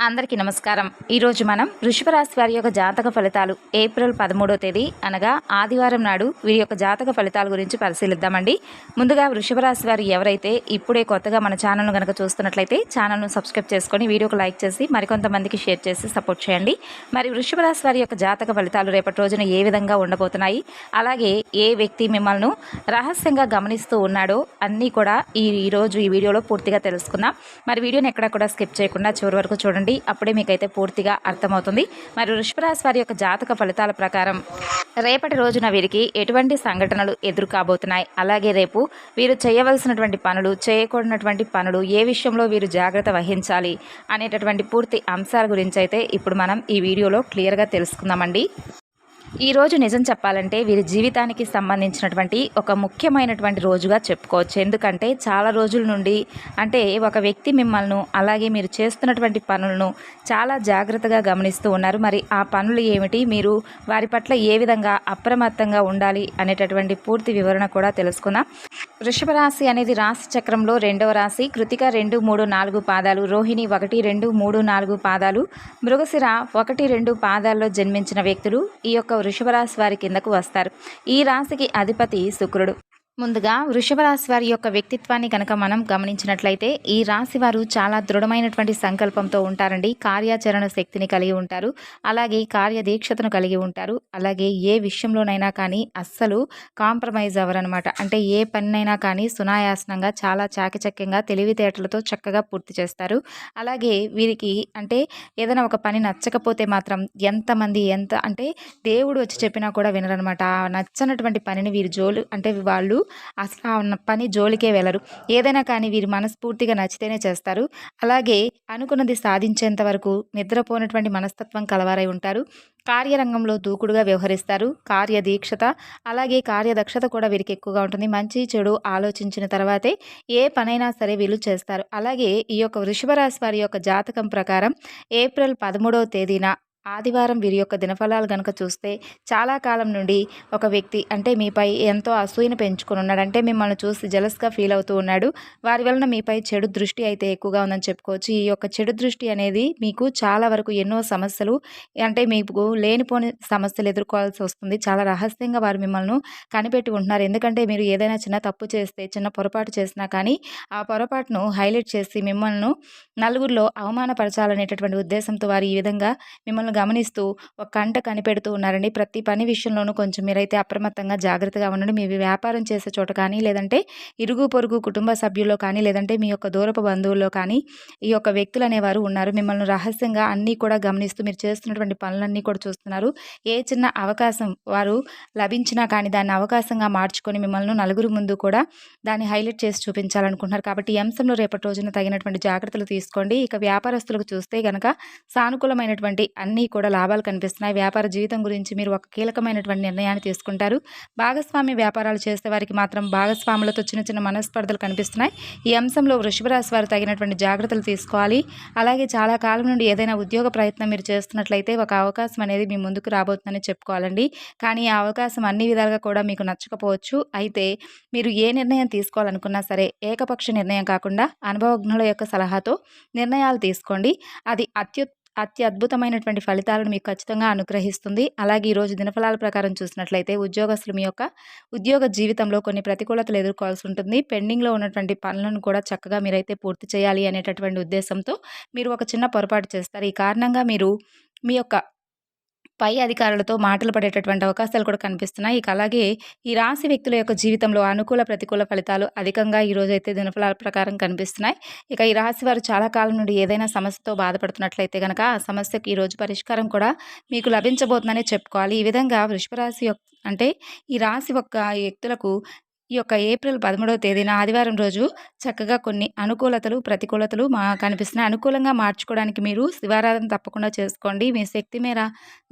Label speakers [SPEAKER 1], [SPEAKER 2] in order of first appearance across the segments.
[SPEAKER 1] అందరికీ నమస్కారం. ఈరోజు మనం వృషభ రాశి వారి యొక్క జాతక ఫలితాలు ఏప్రిల్ పదమూడో తేదీ అనగా ఆదివారం నాడు వీరి యొక్క జాతక ఫలితాల గురించి పరిశీలిద్దామండి. ముందుగా వృషభ రాశి వారు ఎవరైతే ఇప్పుడే కొత్తగా మన ఛానల్ను కనుక చూస్తున్నట్లయితే ఛానల్ను సబ్స్క్రైబ్ చేసుకొని వీడియోకి లైక్ చేసి మరికొంతమందికి షేర్ చేసి సపోర్ట్ చేయండి. మరి వృషభ రాశి వారి యొక్క జాతక ఫలితాలు రేపటి రోజున ఏ విధంగా ఉండబోతున్నాయి? అలాగే ఏ వ్యక్తి మిమ్మల్ని రహస్యంగా గమనిస్తూ ఉన్నాడో అన్నీ కూడా ఈ ఈరోజు ఈ వీడియోలో పూర్తిగా తెలుసుకుందాం. మరి వీడియోని ఎక్కడ కూడా స్కిప్ చేయకుండా చివరి వరకు చూడండి. అప్పుడే మీకైతే పూర్తిగా అర్థమవుతుంది. మరి వృషభరాశి వారి యొక్క జాతక ఫలితాల ప్రకారం రేపటి రోజున వీరికి ఎటువంటి సంఘటనలు ఎదురు కాబోతున్నాయి అలాగే రేపు వీరు చేయవలసినటువంటి పనులు చేయకూడనటువంటి పనులు ఏ విషయంలో వీరు జాగ్రత్త వహించాలి అనేటటువంటి పూర్తి అంశాల గురించి అయితే ఇప్పుడు మనం ఈ వీడియోలో క్లియర్గా తెలుసుకుందామండి. ఈ రోజు నిజం చెప్పాలంటే వీరి జీవితానికి సంబంధించినటువంటి ఒక ముఖ్యమైనటువంటి రోజుగా చెప్పుకోవచ్చు. ఎందుకంటే చాలా రోజుల నుండి అంటే ఒక వ్యక్తి మిమ్మల్ని అలాగే మీరు చేస్తున్నటువంటి పనులను చాలా జాగ్రత్తగా గమనిస్తూ ఉన్నారు. మరి ఆ పనులు ఏమిటి? మీరు వారి పట్ల ఏ విధంగా అప్రమత్తంగా ఉండాలి అనేటటువంటి పూర్తి వివరణ కూడా తెలుసుకుందాం. వృషభ రాశి అనేది రాశి చక్రంలో రెండవ రాశి. కృతిక రెండు మూడు నాలుగు పాదాలు. రోహిణి ఒకటి రెండు మూడు నాలుగు పాదాలు. మృగశిర ఒకటి రెండు పాదాల్లో జన్మించిన వ్యక్తులు. ఈ యొక్క వృషభ రాశి వారి కిందకు వస్తారు. ఈ రాశికి అధిపతి శుక్రుడు. ముందుగా వృషభ రాశి వారి యొక్క వ్యక్తిత్వాన్ని కనుక మనం గమనించినట్లయితే ఈ రాశి వారు చాలా దృఢమైనటువంటి సంకల్పంతో ఉంటారండి. కార్యాచరణ శక్తిని కలిగి ఉంటారు. అలాగే కార్యదీక్షతను కలిగి ఉంటారు. అలాగే ఏ విషయంలోనైనా కానీ అస్సలు కాంప్రమైజ్ అవ్వరనమాట అంటే ఏ పనినైనా కానీ సునాయాసనంగా చాలా చాకచక్యంగా తెలివితేటలతో చక్కగా పూర్తి చేస్తారు. అలాగే వీరికి అంటే ఏదైనా ఒక పని నచ్చకపోతే మాత్రం ఎంతమంది ఎంత అంటే దేవుడు వచ్చి చెప్పినా కూడా వినరనమాట నచ్చనటువంటి పనిని వీరు జోలు అంటే వాళ్ళు అసలు ఆ ఉన్న పని జోలికే వెళ్ళరు ఏదైనా కానీ వీరు మనస్ఫూర్తిగా నచ్చితేనే చేస్తారు. అలాగే అనుకున్నది సాధించేంత వరకు నిద్రపోనటువంటి మనస్తత్వం కలవారై ఉంటారు. కార్యరంగంలో దూకుడుగా వ్యవహరిస్తారు. కార్యదీక్షత అలాగే కార్యదక్షత కూడా వీరికి ఎక్కువగా ఉంటుంది. మంచి చెడు ఆలోచించిన తర్వాతే ఏ పనైనా సరే వీళ్ళు చేస్తారు. అలాగే ఈ యొక్క వృషభ రాశి వారి యొక్క జాతకం ప్రకారం ఏప్రిల్ పదమూడవ తేదీన ఆదివారం వీరి యొక్క దినఫలాలు కనుక చూస్తే చాలా కాలం నుండి ఒక వ్యక్తి అంటే మీపై ఎంతో అసూయను పెంచుకుని ఉన్నాడు. అంటే మిమ్మల్ని చూసి జలస్గా ఫీల్ అవుతూ ఉన్నాడు. వారి వలన మీపై చెడు దృష్టి అయితే ఎక్కువగా ఉందని చెప్పుకోవచ్చు. ఈ యొక్క చెడు దృష్టి అనేది మీకు చాలా వరకు ఎన్నో సమస్యలు అంటే మీకు లేనిపోని సమస్యలు ఎదుర్కోవాల్సి వస్తుంది. చాలా రహస్యంగా వారు మిమ్మల్ని కనిపెట్టి ఉంటున్నారు. ఎందుకంటే మీరు ఏదైనా చిన్న తప్పు చేస్తే చిన్న పొరపాటు చేసినా కానీ ఆ పొరపాటును హైలైట్ చేసి మిమ్మల్ని నలుగురిలో అవమానపరచాలనేటటువంటి ఉద్దేశంతో వారు ఈ విధంగా మిమ్మల్ని గమనిస్తూ ఒక కంట కనిపెడుతూ ఉన్నారండి. ప్రతి పని విషయంలోనూ కొంచెం మీరైతే అప్రమత్తంగా జాగ్రత్తగా ఉండండి. మీ వ్యాపారం చేసే చోట కానీ లేదంటే ఇరుగు పొరుగు కుటుంబ సభ్యుల్లో కానీ లేదంటే మీ యొక్క దూరపు బంధువుల్లో కానీ ఈ యొక్క వ్యక్తులు అనేవారు ఉన్నారు. మిమ్మల్ని రహస్యంగా అన్నీ కూడా గమనిస్తూ మీరు చేస్తున్నటువంటి పనులన్నీ కూడా చూస్తున్నారు. ఏ చిన్న అవకాశం వారు లభించినా కానీ దాన్ని అవకాశంగా మార్చుకొని మిమ్మల్ని నలుగురు ముందు కూడా దాన్ని హైలైట్ చేసి చూపించాలనుకుంటున్నారు. కాబట్టి ఈ అంశంలో రేపటి రోజున తగినటువంటి జాగ్రత్తలు తీసుకోండి. ఇక వ్యాపారస్తులకు చూస్తే కనుక సానుకూలమైనటువంటి అన్ని కూడా లాభాలు కనిపిస్తున్నాయి. వ్యాపార జీవితం గురించి మీరు ఒక కీలకమైనటువంటి నిర్ణయాన్ని తీసుకుంటారు. భాగస్వామి వ్యాపారాలు చేసే వారికి మాత్రం భాగస్వాములతో చిన్న చిన్న మనస్పర్ధలు కనిపిస్తున్నాయి. ఈ అంశంలో వృషభ రాశి వారు తగినటువంటి జాగ్రత్తలు తీసుకోవాలి. అలాగే చాలా కాలం నుండి ఏదైనా ఉద్యోగ ప్రయత్నం మీరు చేస్తున్నట్లయితే ఒక అవకాశం అనేది మీ ముందుకు రాబోతుందని చెప్పుకోవాలండి. కానీ ఆ అవకాశం అన్ని విధాలుగా కూడా మీకు నచ్చకపోవచ్చు. అయితే మీరు ఏ నిర్ణయం తీసుకోవాలనుకున్నా సరే ఏకపక్ష నిర్ణయం కాకుండా అనుభవజ్ఞుల యొక్క సలహాతో నిర్ణయాలు తీసుకోండి. అది అత్యుత్ అతి అద్భుతమైనటువంటి ఫలితాలను మీకు ఖచ్చితంగా అనుగ్రహిస్తుంది. అలాగే ఈరోజు దినఫలాల ప్రకారం చూసినట్లయితే ఉద్యోగస్తులు మీ యొక్క ఉద్యోగ జీవితంలో కొన్ని ప్రతికూలతలు ఎదుర్కోవాల్సి ఉంటుంది. పెండింగ్లో ఉన్నటువంటి పనులను కూడా చక్కగా మీరైతే పూర్తి చేయాలి అనేటటువంటి ఉద్దేశంతో మీరు ఒక చిన్న పొరపాటు చేస్తారు. ఈ కారణంగా మీరు మీ యొక్క పై అధికారులతో మాటలు పడేటటువంటి అవకాశాలు కూడా కనిపిస్తున్నాయి. ఇక అలాగే ఈ రాశి వ్యక్తుల యొక్క జీవితంలో అనుకూల ప్రతికూల ఫలితాలు అధికంగా ఈరోజైతే అయితే దినఫలాల ప్రకారం కనిపిస్తున్నాయి. ఇక ఈ రాశి వారు చాలా కాలం నుండి ఏదైనా సమస్యతో బాధపడుతున్నట్లయితే కనుక ఆ సమస్యకు ఈరోజు పరిష్కారం కూడా మీకు లభించబోతుందనే చెప్పుకోవాలి. ఈ విధంగా వృషభరాశి యొక్క అంటే ఈ రాశి యొక్క వ్యక్తులకు ఈ యొక్క ఏప్రిల్ పదమూడవ తేదీన ఆదివారం రోజు చక్కగా కొన్ని అనుకూలతలు ప్రతికూలతలు మా కనిపిస్తున్నాయి. అనుకూలంగా మార్చుకోవడానికి మీరు శివారాధన తప్పకుండా చేసుకోండి. మీ శక్తి మేర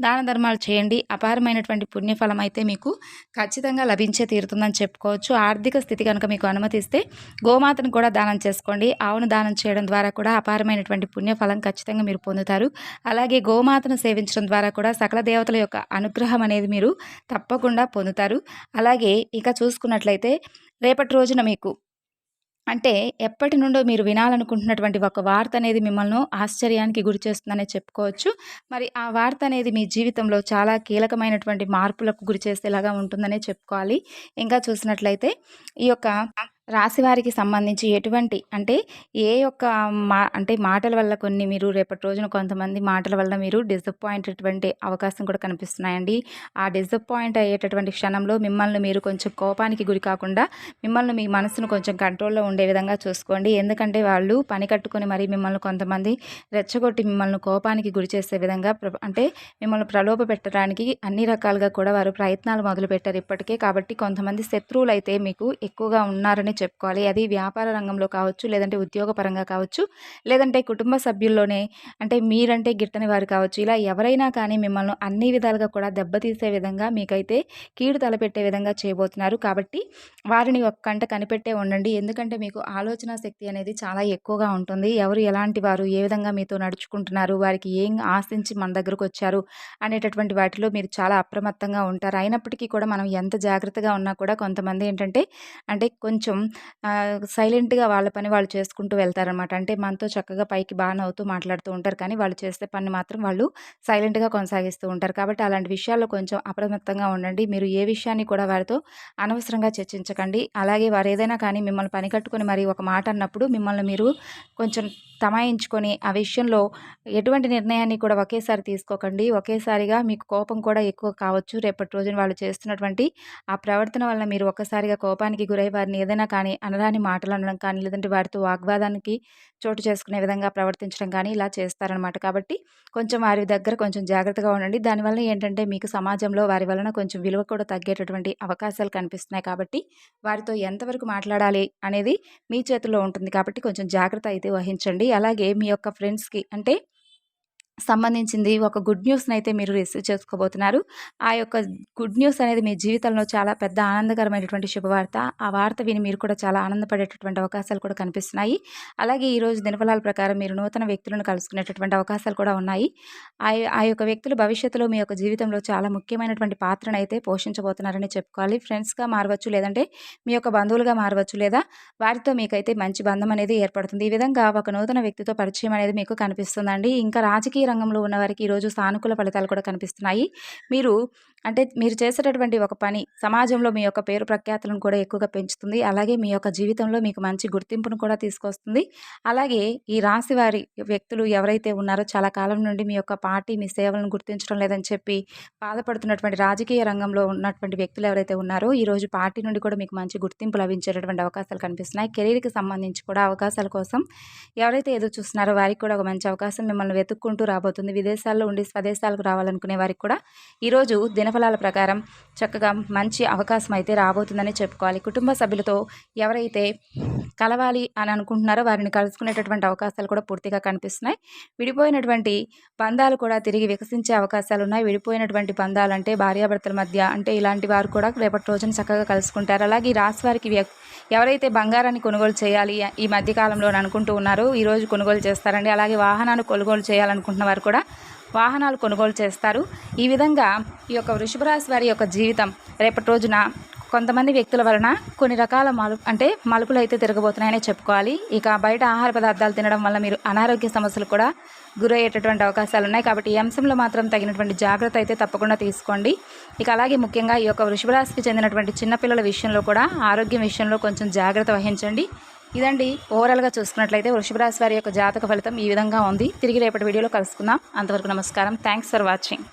[SPEAKER 1] దాన ధర్మాలు చేయండి. అపారమైనటువంటి పుణ్యఫలం అయితే మీకు ఖచ్చితంగా లభించే తీరుతుందని చెప్పుకోవచ్చు. ఆర్థిక స్థితి కనుక మీకు అనుమతిస్తే గోమాతను కూడా దానం చేసుకోండి. ఆవును దానం చేయడం ద్వారా కూడా అపారమైనటువంటి పుణ్యఫలం ఖచ్చితంగా మీరు పొందుతారు. అలాగే గోమాతను సేవించడం ద్వారా కూడా సకల దేవతల యొక్క అనుగ్రహం అనేది మీరు తప్పకుండా పొందుతారు. అలాగే ఇక చూసుకున్నట్లయితే రేపటి రోజున మీకు అంటే ఎప్పటి నుండో మీరు వినాలనుకుంటున్నటువంటి ఒక వార్త అనేది మిమ్మల్ని ఆశ్చర్యానికి గురి చేస్తుందనే చెప్పుకోవచ్చు. మరి ఆ వార్త అనేది మీ జీవితంలో చాలా కీలకమైనటువంటి మార్పులకు గురి చేసేలాగా ఉంటుందనే చెప్పుకోవాలి. ఇంకా చూసినట్లయితే ఈ యొక్క రాశివారికి సంబంధించి ఎటువంటి అంటే ఏ యొక్క మా అంటే మాటల వల్ల కొన్ని మీరు రేపటి రోజున కొంతమంది మాటల వల్ల మీరు డిసప్పాయింట్ అటువంటి అవకాశం కూడా కనిపిస్తున్నాయండి. ఆ డిసప్పాయింట్ అయ్యేటటువంటి క్షణంలో మిమ్మల్ని మీరు కొంచెం కోపానికి గురి కాకుండా మిమ్మల్ని మీ మనసును కొంచెం కంట్రోల్లో ఉండే విధంగా చూసుకోండి. ఎందుకంటే వాళ్ళు పని కట్టుకొని మరి మిమ్మల్ని కొంతమంది రెచ్చగొట్టి మిమ్మల్ని కోపానికి గురి చేసే విధంగా అంటే మిమ్మల్ని ప్రలోభ పెట్టడానికి అన్ని రకాలుగా కూడా వారు ప్రయత్నాలు మొదలుపెట్టారు ఇప్పటికే. కాబట్టి కొంతమంది శత్రువులు అయితే మీకు ఎక్కువగా ఉన్నారని అని చెప్పుకోవాలి. అది వ్యాపార రంగంలో కావచ్చు లేదంటే ఉద్యోగపరంగా కావచ్చు లేదంటే కుటుంబ సభ్యుల్లోనే అంటే మీరంటే గిట్టని వారు కావచ్చు ఇలా ఎవరైనా కానీ మిమ్మల్ని అన్ని విధాలుగా కూడా దెబ్బతీసే విధంగా మీకైతే కీడు తలపెట్టే విధంగా చేయబోతున్నారు. కాబట్టి వారిని ఒక కంట కనిపెట్టే ఉండండి. ఎందుకంటే మీకు ఆలోచన శక్తి అనేది చాలా ఎక్కువగా ఉంటుంది. ఎవరు ఎలాంటి వారు ఏ విధంగా మీతో నడుచుకుంటున్నారు వారికి ఏం ఆశించి మన దగ్గరకు వచ్చారు అనేటటువంటి వాటిలో మీరు చాలా అప్రమత్తంగా ఉంటారు. అయినప్పటికీ కూడా మనం ఎంత జాగ్రత్తగా ఉన్నా కూడా కొంతమంది ఏంటంటే అంటే కొంచెం సైలెంట్గా వాళ్ళ పని వాళ్ళు చేసుకుంటూ వెళ్తారనమాట అంటే మనతో చక్కగా పైకి బాగా నవ్వుతూ మాట్లాడుతూ ఉంటారు. కానీ వాళ్ళు చేసే పని మాత్రం వాళ్ళు సైలెంట్గా కొనసాగిస్తూ ఉంటారు. కాబట్టి అలాంటి విషయాల్లో కొంచెం అప్రమత్తంగా ఉండండి. మీరు ఏ విషయాన్ని కూడా వారితో అనవసరంగా చర్చించకండి. అలాగే వారు ఏదైనా కానీ మిమ్మల్ని పని కట్టుకొని మరి ఒక మాట అన్నప్పుడు మిమ్మల్ని మీరు కొంచెం తమాయించుకొని ఆ విషయంలో ఎటువంటి నిర్ణయాన్ని కూడా ఒకేసారి తీసుకోకండి. ఒకేసారిగా మీకు కోపం కూడా ఎక్కువ కావచ్చు. రేపటి రోజున వాళ్ళు చేస్తున్నటువంటి ఆ ప్రవర్తన వల్ల మీరు ఒక్కసారిగా కోపానికి గురై వారిని ఏదైనా కానీ అనరాని మాటలు అనడం కానీ లేదంటే వారితో వాగ్వాదానికి చోటు చేసుకునే విధంగా ప్రవర్తించడం కానీ ఇలా చేస్తారనమాట. కాబట్టి కొంచెం వారి దగ్గర కొంచెం జాగ్రత్తగా ఉండండి. దానివల్ల ఏంటంటే మీకు సమాజంలో వారి వలన కొంచెం విలువ కూడా తగ్గేటటువంటి అవకాశాలు కనిపిస్తున్నాయి. కాబట్టి వారితో ఎంతవరకు మాట్లాడాలి అనేది మీ చేతిలో ఉంటుంది. కాబట్టి కొంచెం జాగ్రత్త అయితే వహించండి. అలాగే మీ యొక్క ఫ్రెండ్స్కి అంటే సంబంధించింది ఒక గుడ్ న్యూస్ని అయితే మీరు రిసీవ్ చేసుకోబోతున్నారు. ఆ యొక్క గుడ్ న్యూస్ అనేది మీ జీవితంలో చాలా పెద్ద ఆనందకరమైనటువంటి శుభవార్త. ఆ వార్త విని మీరు కూడా చాలా ఆనందపడేటటువంటి అవకాశాలు కూడా కనిపిస్తున్నాయి. అలాగే ఈరోజు దినఫలాల ప్రకారం మీరు నూతన వ్యక్తులను కలుసుకునేటటువంటి అవకాశాలు కూడా ఉన్నాయి. ఆ యొక్క వ్యక్తులు భవిష్యత్తులో మీ యొక్క జీవితంలో చాలా ముఖ్యమైనటువంటి పాత్రను అయితే పోషించబోతున్నారని చెప్పుకోవాలి. ఫ్రెండ్స్గా మారవచ్చు లేదంటే మీ యొక్క బంధువులుగా మారవచ్చు లేదా వారితో మీకైతే మంచి బంధం అనేది ఏర్పడుతుంది. ఈ విధంగా ఒక నూతన వ్యక్తితో పరిచయం అనేది మీకు కనిపిస్తుందండి. ఇంకా రాజకీయ రంగంలో ఉన్నవారికి ఈరోజు సానుకూల ఫలితాలు కూడా కనిపిస్తున్నాయి. మీరు అంటే మీరు చేసేటటువంటి ఒక పని సమాజంలో మీ యొక్క పేరు ప్రఖ్యాతులను కూడా ఎక్కువగా పెంచుతుంది. అలాగే మీ యొక్క జీవితంలో మీకు మంచి గుర్తింపును కూడా తీసుకొస్తుంది. అలాగే ఈ రాశి వారి వ్యక్తులు ఎవరైతే ఉన్నారో చాలా కాలం నుండి మీ యొక్క పార్టీ మీ సేవలను గుర్తించడం లేదని చెప్పి బాధపడుతున్నటువంటి రాజకీయ రంగంలో ఉన్నటువంటి వ్యక్తులు ఎవరైతే ఉన్నారో ఈరోజు పార్టీ నుండి కూడా మీకు మంచి గుర్తింపు లభించేటటువంటి అవకాశాలు కనిపిస్తున్నాయి. కెరీర్కి సంబంధించి కూడా అవకాశాల కోసం ఎవరైతే ఎదురు చూస్తున్నారో వారికి కూడా ఒక మంచి అవకాశం మిమ్మల్ని వెతుక్కుంటూ రాబోతుంది. విదేశాల్లో ఉండి స్వదేశాలకు రావాలనుకునే వారికి కూడా ఈరోజు దిన దినఫలాల ప్రకారం చక్కగా మంచి అవకాశం అయితే రాబోతుందని చెప్పుకోవాలి. కుటుంబ సభ్యులతో ఎవరైతే కలవాలి అని అనుకుంటున్నారో వారిని కలుసుకునేటటువంటి అవకాశాలు కూడా పూర్తిగా కనిపిస్తున్నాయి. విడిపోయినటువంటి బంధాలు కూడా తిరిగి వికసించే అవకాశాలు ఉన్నాయి. విడిపోయినటువంటి బంధాలు అంటే భార్యాభర్తల మధ్య అంటే ఇలాంటి వారు కూడా రేపటి రోజున చక్కగా కలుసుకుంటారు. అలాగే ఈ రాశి వారికి ఎవరైతే బంగారాన్ని కొనుగోలు చేయాలి ఈ మధ్యకాలంలో అనుకుంటూ ఉన్నారో ఈరోజు కొనుగోలు చేస్తారండి. అలాగే వాహనాన్ని కొనుగోలు చేయాలనుకుంటున్న వారు కూడా వాహనాలు కొనుగోలు చేస్తారు. ఈ విధంగా ఈ యొక్క వృషభరాశి వారి యొక్క జీవితం రేపటి రోజున కొంతమంది వ్యక్తుల వలన కొన్ని రకాల మలు అంటే మలుపులు అయితే తిరగబోతున్నాయని చెప్పుకోవాలి. ఇక బయట ఆహార పదార్థాలు తినడం వల్ల మీరు అనారోగ్య సమస్యలు కూడా గురయ్యేటటువంటి అవకాశాలు ఉన్నాయి. కాబట్టి ఈ అంశంలో మాత్రం తగినటువంటి జాగ్రత్త అయితే తప్పకుండా తీసుకోండి. ఇక అలాగే ముఖ్యంగా ఈ యొక్క వృషభరాశికి చెందినటువంటి చిన్నపిల్లల విషయంలో కూడా ఆరోగ్యం విషయంలో కొంచెం జాగ్రత్త వహించండి. ఇదండి ఓవరాల్గా చూసుకున్నట్లయితే వృషభ రాశి వారి యొక్క జాతక ఫలితం ఈ విధంగా ఉంది. తిరిగి రేపటి వీడియోలో కలుసుకుందాం. అంతవరకు నమస్కారం. Thanks for watching